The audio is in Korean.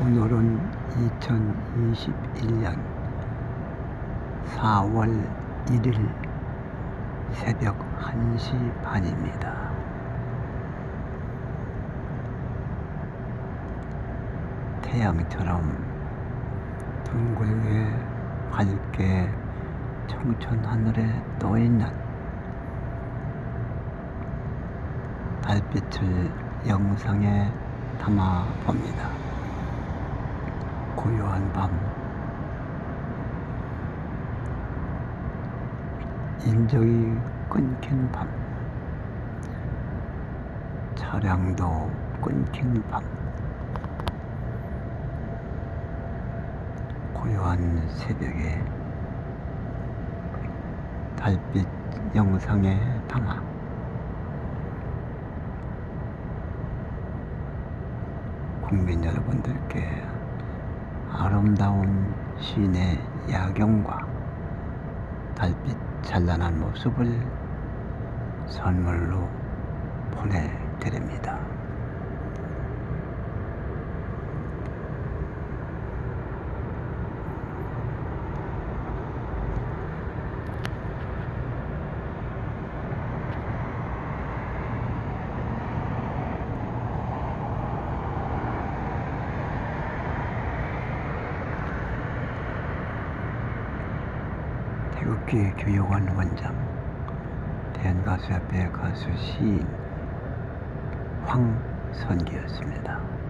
오늘은 2021년 4월 1일 새벽 1시 반입니다. 태양처럼 둥글게 밝게 청천 하늘에 떠 있는 달빛을 영상에 담아 봅니다. 고요한 밤, 인적이 끊긴 밤, 차량도 끊긴 밤, 고요한 새벽에 달빛 영상에 담아. 국민 여러분들께 아름다운 시내 야경과 달빛 찬란한 모습을 선물로 보내드립니다. 태극기 교육원 원장 대한가수협회 가수 시인 황선기였습니다.